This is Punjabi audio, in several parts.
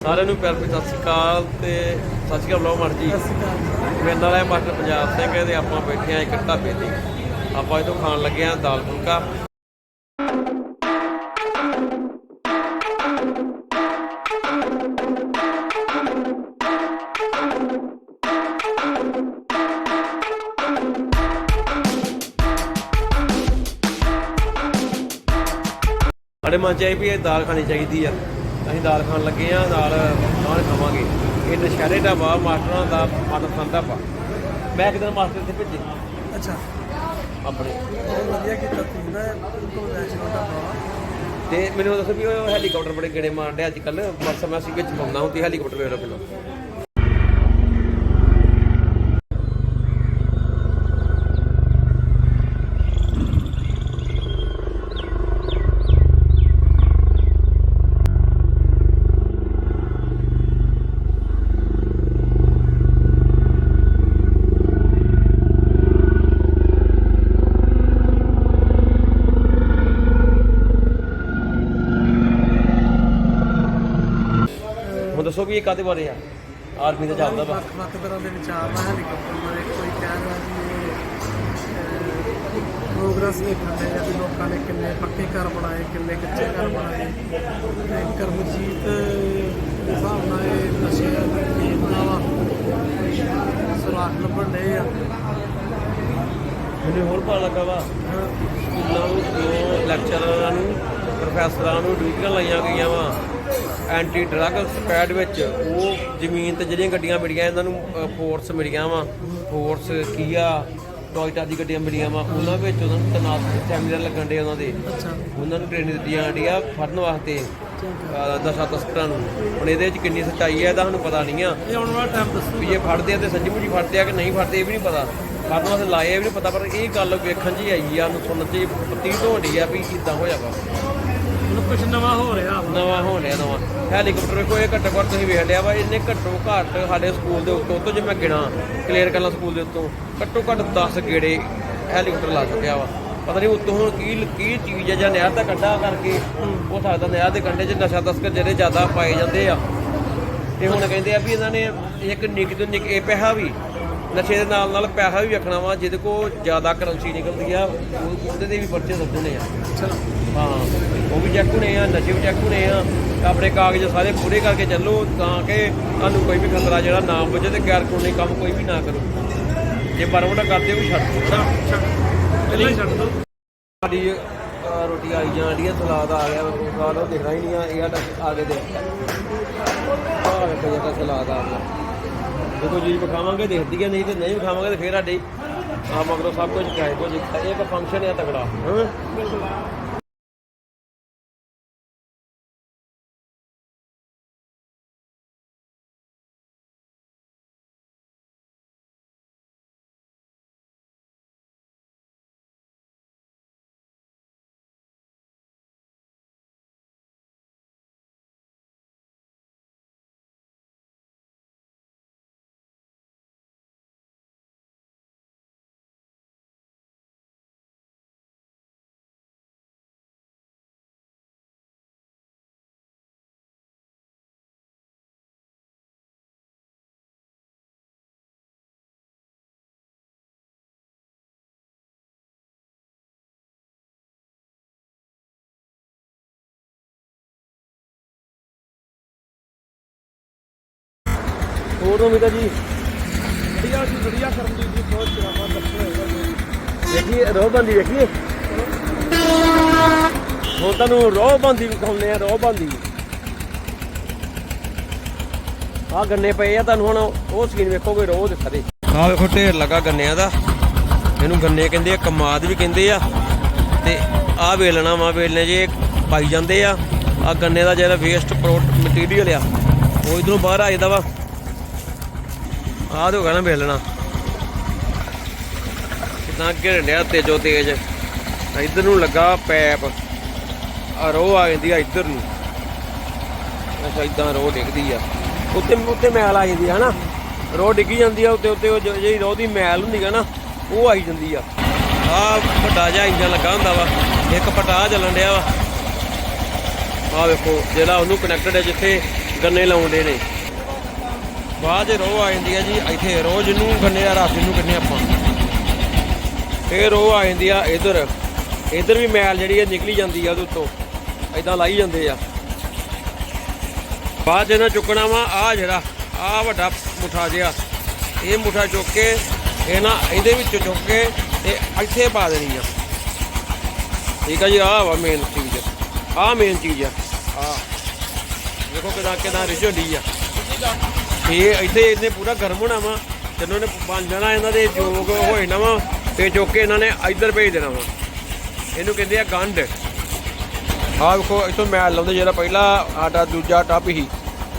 ਸਾਰਿਆਂ ਨੂੰ ਪਿਆਰ ਭਰੀ ਸਤਿ ਸ਼੍ਰੀ ਅਕਾਲ ਤੇ ਸਤਿ ਸ਼੍ਰੀ ਅਕਾਲ ਬਲੌਗ ਮਰ ਜੀ। ਮੇਰੇ ਨਾਲ ਹੈ ਮਾਸਟਰ ਪੰਜਾਬ ਸਿੰਘ ਤੇ ਆਪਾਂ ਬੈਠੇ ਆ ਇੱਕ ਢਾਬੇ ਤੇ। ਆਪਾਂ ਇਹ ਤੋਂ ਖਾਣ ਲੱਗੇ ਆ ਦਾਲ ਫੁਲਕਾ। ਸਾਡੇ ਮਨ ਚ ਆਈ ਵੀ ਇਹ ਦਾਲ ਖਾਣੀ ਚਾਹੀਦੀ ਆ। ਅਸੀਂ ਦਾਲ ਖਾਣ ਲੱਗੇ ਆ ਨਾਲ ਨਾਨ ਖਾਵਾਂਗੇ। ਇਹ ਨਸ਼ਹਿਰੇ ਢਾਬਾ ਮਾਸਟਰਾਂ ਦਾ ਮਨਪਸੰਦ ਢਾਬਾ ਮੈਂ ਇੱਕ ਦਿਨ ਮਾਸਟਰ ਇੱਥੇ ਭੇਜੇ। ਅੱਛਾ। ਆਪਣੇ। ਬਹੁਤ ਵਧੀਆ ਕੀਤਾ ਤੁਸੀਂ ਨਾ ਬਿਲਕੁਲ ਵੈਸ਼ਨੋ ਢਾਬਾ ਤੇ ਮੈਨੂੰ ਦੱਸੋ ਵੀ ਉਹ ਹੈਲੀਕਾਪਟਰ ਬੜੇ ਗੇੜੇ ਮਾਰਦੇ ਅੱਜ ਕੱਲ WhatsApp ਮੈਸੇਜ ਵਿੱਚ ਪਾਉਂਦਾ ਹੁੰਦੀ ਹੈਲੀਕਾਪਟਰ ਵੇਖ ਲਓ ਪਹਿਲਾਂ। ਵੀ ਇਹ ਕਾਦੇ ਬਾਰੇ ਆ? ਆਰਮੀ ਦਾ ਚੱਲਦਾ ਵਾ। ਵੱਖ ਵੱਖ ਤਰ੍ਹਾਂ ਦੇ ਵਿਚਾਰ ਨਾਲ ਹੈਲੀਕਾਪਟਰ ਬਾਰੇ ਕੋਈ ਕਹਿ ਰਿਹਾ ਇਹ ਪ੍ਰੋਗਰੈਸ ਦੇਖਣ ਦੇ ਆ ਵੀ ਲੋਕਾਂ ਨੇ ਕਿੰਨੇ ਪੱਕੇ ਘਰ ਬਣਾਏ ਕਿੰਨੇ ਕੱਚੇ ਘਰ ਬਣਾਏ। ਤੇ ਕਰਮਜੀਤ ਦੇ ਹਿਸਾਬ ਨਾਲ ਇਹ ਨਸ਼ੇ ਦੀ ਦਾ ਵਾ। ਸੁਰਾਖ ਲੱਭਣ ਦੇ ਆ। ਮੈਨੂੰ ਹੋਰ ਪਤਾ ਲੱਗਾ ਵਾ ਸਕੂਲਾਂ ਨੂੰ ਲੈਕਚਰਰਾਂ ਨੂੰ ਪ੍ਰੋਫੈਸਰਾਂ ਨੂੰ ਡਿਊਟੀਆਂ ਲਾਈਆਂ ਗਈਆਂ ਵਾ। ਐਂਟੀ ਡਰੱਗ ਸਕੁਐਡ ਵਿੱਚ ਉਹ ਜ਼ਮੀਨ ਤੇ ਜਿਹੜੀਆਂ ਗੱਡੀਆਂ ਮਿਲੀਆਂ ਇਹਨਾਂ ਨੂੰ ਫੋਰਸ ਮਿਲੀਆਂ ਵਾ। ਫੋਰਸ ਕੀਆ ਟੋਇਟਾ ਦੀ ਗੱਡੀਆਂ ਮਿਲੀਆਂ ਵਾ। ਉਹਨਾਂ ਵਿੱਚ ਉਹਨਾਂ ਨੂੰ ਤਨਾਸ ਸੈਮੀਨਾਰ ਲੱਗਣ ਦੇ ਉਹਨਾਂ ਦੇ। ਅੱਛਾ। ਉਹਨਾਂ ਨੂੰ ਟ੍ਰੇਨਿੰਗ ਦਿੱਤੀ ਜਾਂਦੀ ਆ ਫੜਨ ਵਾਸਤੇ। ਨਸ਼ਾ ਤਸਕਰਾਂ ਨੂੰ। ਹੁਣ ਇਹਦੇ ਵਿੱਚ ਕਿੰਨੀ ਸੱਚਾਈ ਹੈ ਇਹਦਾ ਸਾਨੂੰ ਪਤਾ ਨਹੀਂ ਆ। ਇਹ ਆਉਣ ਵਾਲਾ ਟਾਈਮ ਦੱਸੋ। ਵੀ ਜੇ ਫੜਦੇ ਆ ਤੇ ਸੱਚੀ ਮੁੱਚੀ ਫੜਦੇ ਆ ਕਿ ਨਹੀਂ ਫੜਦੇ ਇਹ ਵੀ ਨਹੀਂ ਪਤਾ। ਫੜਨ ਵਾਸਤੇ ਲਾਏ ਇਹ ਵੀ ਨਹੀਂ ਪਤਾ ਪਰ ਇਹ ਗੱਲ ਵੇਖਣ 'ਚ ਆਈ ਆ ਨੂੰ ਸੁਣਨ 'ਚ ਪ੍ਰਤੀਤ ਹੋਣੀ ਆ ਵੀ ਇਦਾਂ ਹੋਇਆ ਵਾ। ਹੁਣ ਕੁਝ ਨਵਾਂ ਹੋ ਰਿਹਾ ਵਾ। ਨਵਾਂ ਹੋਣ ਡਿਆ ਨਵਾਂ। ਹੈਲੀਕਾਪਟਰ ਵੇਖੋ, ਇਹ ਘੱਟੋ ਘੱਟ ਤੁਸੀਂ ਵੇਖ ਲਿਆ ਵਾ ਇਹਨੇ ਘੱਟੋ ਘੱਟ ਸਾਡੇ ਸਕੂਲ ਦੇ ਉੱਤੋਂ ਤੋਂ ਜੇ ਮੈਂ ਗਿਣਾ ਕਲੀਅਰ ਕਰਨਾ ਸਕੂਲ ਦੇ ਉੱਤੋਂ, ਘੱਟੋ ਘੱਟ 10 ਗੇੜੇ ਹੈਲੀਕਾਪਟਰ ਲਾ ਚੁੱਕਿਆ ਵਾ। ਪਤਾ ਨਹੀਂ ਉੱਤੋਂ ਹੁਣ ਕੀ ਕੀ ਚੀਜ਼ ਹੈ ਜਾਂ ਨਹਿਰ ਦਾ ਕੰਢਾ ਕਰਕੇ ਹੋ ਸਕਦਾ ਨਹਿਰ ਦੇ ਕੰਢੇ 'ਚ ਨਸ਼ਾ ਤਸਕਰ ਜਿਹੜੇ ਜ਼ਿਆਦਾ ਪਾਏ ਜਾਂਦੇ ਆ। ਤੇ ਹੁਣ ਕਹਿੰਦੇ ਆ ਵੀ ਇਹਨਾਂ ਨੇ ਇੱਕ ਨਿੱਕ ਤੋਂ ਨਿੱਕ ਇਹ ਪੈਸਾ ਵੀ ਨਸ਼ੇ ਦੇ ਨਾਲ ਨਾਲ ਪੈਸਾ ਵੀ ਵੇਖਣਾ ਵਾ ਜਿਹਦੇ ਕੋਲ ਜ਼ਿਆਦਾ ਕਰੰਸੀ ਨਿਕਲਦੀ ਆ ਉਹ- ਉਹਦੇ ਦੇ ਵੀ ਪਰਚੇ ਦੱਸਣੇ ਆ। ਹਾਂ ਉਹ ਵੀ ਚੈੱਕ ਹੋਣੇ ਆ ਨਸ਼ੇ ਵੀ ਚੈੱਕ ਹੋਣੇ ਆ ਆਪਣੇ ਕਾਗਜ਼ ਸਾਰੇ ਪੂਰੇ ਕਰਕੇ ਚੱਲੋ ਤਾਂ ਕਿ ਤੁਹਾਨੂੰ ਕੋਈ ਵੀ ਖਤਰਾ ਜਿਹੜਾ ਨਾ ਪੁੱਜੇ ਤੇ ਗੈਰ ਕਾਨੂੰਨੀ ਕੰਮ ਕੋਈ ਵੀ ਨਾ ਕਰੋ। ਜੇ ਪਰਮਟ ਕਰਦੇ ਹੋ ਵੀ ਛੱਡ ਦਿਓ। ਪਹਿਲਾਂ ਛੱਡ ਦੋ ਸਾਡੀ ਅਹ, ਰੋਟੀ ਆਈ ਜਾਂਦੀ ਆ ਸਲਾਦ ਆ ਗਿਆ ਸਲਾਦ ਉਹ ਦਿਖਣਾ ਹੀ ਨਹੀਂ ਆ ਇਹ ਆ ਕੇ ਦੇ ਆਹ ਵੇਖੋ ਜਿਹੜਾ ਸਲਾਦ ਆ ਗਿਆ। ਕੋਈ ਜੀ ਵਿਖਾਵਾਂਗੇ ਦੇਖਦੀ ਹੈ ਨਹੀਂ ਤੇ ਨਹੀਂ ਵਿਖਾਵਾਂਗੇ ਤੇ ਫੇਰ ਸਾਡੇ ਆ ਮਗਰੋਂ ਸਭ ਕੁਝ ਕਾਇ ਕੁਝ ਇਹ ਇੱਕ ਫੰਕਸ਼ਨ ਆ ਤਗੜਾ ਹਾਂ? ਹੋਰ ਉਮੀਦਾ ਜੀ। ਵਧੀਆ ਜੀ ਵਧੀਆ ਕਰਮਜੀਤ ਜੀ ਬਹੁਤ ਚਿਰਾਂ ਦੱਸੋ ਹੋਏਗਾ ਵੇਖੀਏ ਰੋਹ ਬੰਦੀ ਵੇਖੀਏ ਹੁਣ ਤੁਹਾਨੂੰ ਰੋਹ ਬੰਦੀ ਵਿਖਾਉਂਦੇ ਆ ਰੋਹ ਬੰਦੀ। ਆ ਗੰਨੇ ਪਏ ਆ ਤੁਹਾਨੂੰ ਹੁਣ ਉਹ ਸਕੀਨ ਵੇਖੋਗੇ ਰੋਹ ਦੇ। ਸਾਰੇ ਆ ਵੇਖੋ ਢੇਰ ਲੱਗਾ ਗੰਨਿਆਂ ਦਾ। ਇਹਨੂੰ ਗੰਨੇ ਕਹਿੰਦੇ ਆ ਕਮਾਦ ਵੀ ਕਹਿੰਦੇ ਆ। ਤੇ ਆ ਵੇਲਣਾ ਵਾ ਵੇਲਣੇ ਜੇ ਪਾਈ ਜਾਂਦੇ ਆ। ਆ ਗੰਨੇ ਦਾ ਜਿਹੜਾ ਵੇਸਟ ਪ੍ਰੋਡਕਟ ਮਟੀਰੀਅਲ ਆ ਉਹ ਇਧਰੋਂ ਬਾਹਰ ਆ ਜਾਂਦਾ ਵਾ। ਆਹ ਤੇ ਹੋ ਗਿਆ ਨਾ ਵੇਲਣਾ। ਕਿੰਨਾ ਘਿਰਨ ਡਿਆ ਤੇਜੋ ਤੇਜ। ਇੱਧਰ ਨੂੰ ਲੱਗਾ ਪੈਪ। ਆ ਰੋ ਆ ਜਾਂਦੀ ਆ ਇੱਧਰ ਨੂੰ। ਅੱਛਾ, ਇਦਾਂ ਰੋ ਡਿੱਗਦੀ ਆ। ਉੱਤੇ ਉੱਤੇ ਮੈਲ ਆ ਜਾਂਦੀ ਆ, ਹਨਾ? ਰੋ ਡਿੱਗੀ ਜਾਂਦੀ ਆ ਉੱਤੇ ਉੱਤੇ ਉਹ ਜਿਹੜੀ ਰੋ ਦੀ ਮੈਲ ਹੁੰਦੀ ਆ ਨਾ, ਉਹ ਆਈ ਜਾਂਦੀ ਆ। ਆ ਵੱਡਾ ਜਿਹਾ ਇੰਜਨ ਲੱਗਾ ਹੁੰਦਾ ਵਾ। ਇੱਕ ਪਟਾ ਚੱਲਣ ਡਿਆ ਵਾ। ਆ ਵੇਖੋ, ਜਿਹੜਾ ਉਹਨੂੰ ਕਨੈਕਟਡ ਹੈ ਜਿੱਥੇ ਗੰਨੇ ਲਾਉਂਦੇ ਨੇ। ਬਾਅਦ 'ਚ ਰੋਹ ਆ ਜਾਂਦੀ ਆ ਜੀ, ਇੱਥੇ ਰੋਜ਼ ਨੂੰ ਗੰਨੇ ਆ ਰਸ ਨੂੰ ਕਹਿੰਦੇ ਆਪਾਂ। ਫੇਰ ਰੋਹ ਆ ਜਾਂਦੀ ਆ ਇਧਰ। ਇਧਰ ਵੀ ਮੈਲ ਜਿਹੜੀ ਆ ਨਿਕਲੀ ਜਾਂਦੀ ਆ ਉਹਦੇ ਉੱਤੋਂ। ਐਦਾਂ ਲਾਈ ਜਾਂਦੇ ਆ। ਬਾਅਦ 'ਚ ਇਹਨਾਂ ਚੁੱਕਣਾ ਵਾ ਆ ਜਿਹੜਾ ਆ ਵੱਡਾ ਮੁੱਠਾ ਜਿਹਾ। ਇਹ ਮੁੱਠਾ ਚੁੱਕ ਕੇ ਇਹ ਨਾ ਇਹਦੇ ਵਿੱਚ ਚੁੱਕ ਕੇ ਤੇ ਇੱਥੇ ਪਾ ਦੇਣੀ ਆ। ਠੀਕ ਆ ਜੀ, ਆਹ ਵਾ ਮੇਨ ਚੀਜ਼। ਆਹ ਮੇਨ ਚੀਜ਼ ਆ। ਆ ਦੇਖੋ ਕਿਦਾਂ ਕਿਦਾਂ ਰਿਸ਼ ਹੁੰਦੀ ਆ। ਇਹ ਇੱਥੇ ਇਹਨੇ ਪੂਰਾ ਗਰਮ ਹੋਣਾ ਵਾ, ਜਦੋਂ ਨੇ ਬਣ ਜਾਣਾ ਇਹਨਾਂ ਦੇ ਜੋਗ ਹੋ ਜਾਣਾ ਵਾ, ਤੇ ਚੁੱਕ ਕੇ ਇਹਨਾਂ ਨੇ ਇੱਧਰ ਭੇਜ ਦੇਣਾ ਵਾ। ਇਹਨੂੰ ਕਹਿੰਦੇ ਆ ਗੰਢ। ਆਹ ਵੇਖੋ, ਇੱਥੋਂ ਮੈਲ ਲਾਉਂਦੇ ਜਿਹੜਾ ਪਹਿਲਾ ਸਾਡਾ ਦੂਜਾ ਟੱਪ ਸੀ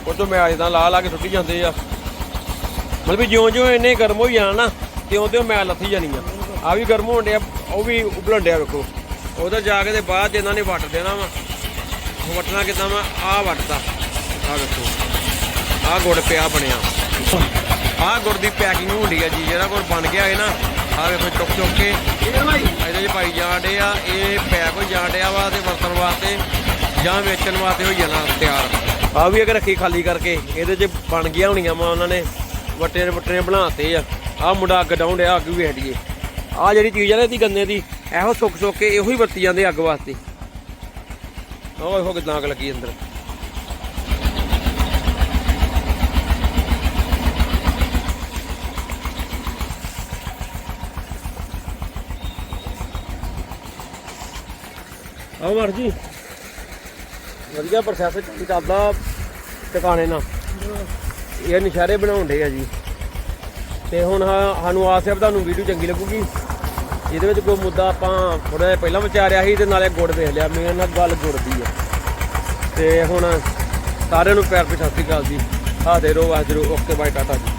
ਉਹ ਤੋਂ ਮੈਲ ਇਦਾਂ ਲਾ ਲਾ ਕੇ ਸੁੱਟੀ ਜਾਂਦੇ ਆ। ਮਤਲਬ ਜਿਉਂ ਜਿਉਂ ਇਹਨੇ ਗਰਮ ਹੋਈ ਜਾਣਾ ਨਾ ਤਿਉਂ ਤਿਉਂ ਮੈਲ ਲੱਥੀ ਜਾਣੀ ਆ। ਆ ਵੀ ਗਰਮ ਹੋਣ ਡਿਆ, ਉਹ ਵੀ ਉਬਲਣ ਡਿਆ ਵੇਖੋ। ਉਧਰ ਜਾ ਕੇ ਤੇ ਬਾਅਦ 'ਚ ਇਹਨਾਂ ਨੇ ਵੱਟ ਦੇਣਾ ਵਾ। ਵੱਟਣਾ ਕਿਦਾਂ ਵਾ? ਆ ਵੱਟਦਾ। ਆ ਵੇਖੋ। ਆ ਗੁੜ ਪਿਆ ਬਣਿਆ। ਆ ਗੁੜ ਦੀ ਪੈਕਿੰਗ ਹੁੰਦੀ ਆ ਜੀ, ਜਿਹੜਾ ਗੁੜ ਬਣ ਗਿਆ ਹੈ ਨਾ ਆ ਵੇਖੋ ਚੁੱਕ ਚੁੱਕ ਕੇ। ਇਹਦੇ 'ਚ ਪਾਈ ਜਾਣ ਡੇ ਆ, ਇਹ ਪੈਕ ਹੋ ਜਾਣ ਡਿਆ ਵਾ ਤੇ ਵਰਤਣ ਵਾਸਤੇ, ਜਾਂ ਵੇਚਣ ਵਾਸਤੇ ਹੋ ਜਾਣਾ ਤਿਆਰ। ਆ ਵੀ ਅਗਰ ਰੱਖੀ ਖਾਲੀ ਕਰਕੇ, ਇਹਦੇ 'ਚ ਬਣ ਗਿਆ ਹੋਣੀਆਂ ਵਾ ਉਹਨਾਂ ਨੇ ਵੱਟੇ ਵੱਟੇ ਬਣਾਤੇ ਆ। ਆ ਮੁੰਡਾ ਅੱਗ ਡਾਉਣ ਡਿਆ, ਅੱਗ ਵੀ ਹਟੀਏ ਆ ਜਿਹੜੀ ਚੀਜ਼ ਆ ਨਾ ਇਹਦੀ ਗੰਨੇ ਦੀ, ਇਹੋ ਸੁੱਕ ਸੁੱਕ ਕੇ ਇਹੋ ਹੀ ਵਰਤੀ ਜਾਂਦੇ ਅੱਗ ਵਾਸਤੇ। ਉਹ ਇਹੋ ਕਿਦਾਂ ਅੱਗ ਲੱਗੀ ਅੰਦਰ। ਆਓ ਮਰ ਜੀ। ਵਧੀਆ ਪ੍ਰੋਸੈਸ ਚੱਲਦਾ ਟਿਕਾਣੇ ਨਾਲ। ਇਹ ਨਿਸ਼ਾਰੇ ਬਣਾਉਂਦੇ ਆ ਜੀ। ਤੇ ਹੁਣ ਹਾਂ- ਸਾਨੂੰ ਆਸ ਹੈ ਤੁਹਾਨੂੰ ਵੀਡੀਓ ਚੰਗੀ ਲੱਗੂਗੀ। ਜਿਹਦੇ ਵਿੱਚ ਕੋਈ ਮੁੱਦਾ ਆਪਾਂ ਥੋੜਾ ਜਿਹਾ ਪਹਿਲਾਂ ਵਿਚਾਰਿਆ ਸੀ ਤੇ ਨਾਲੇ ਗੁੜ ਦੇਖ ਲਿਆ। ਮੇਨ ਨਾਲ ਗੱਲ ਜੁੜਦੀ ਆ। ਤੇ ਹੁਣ ਸਾਰਿਆਂ ਨੂੰ ਪਿਆਰ ਭਰੀ ਸਤਿ ਸ਼੍ਰੀ ਅਕਾਲ ਜੀ। ਹਾਦੇ ਰੋ ਵਾਜਰੋ ਓਕੇ, ਬਾਏ, ਟਾਟਾ ਜੀ।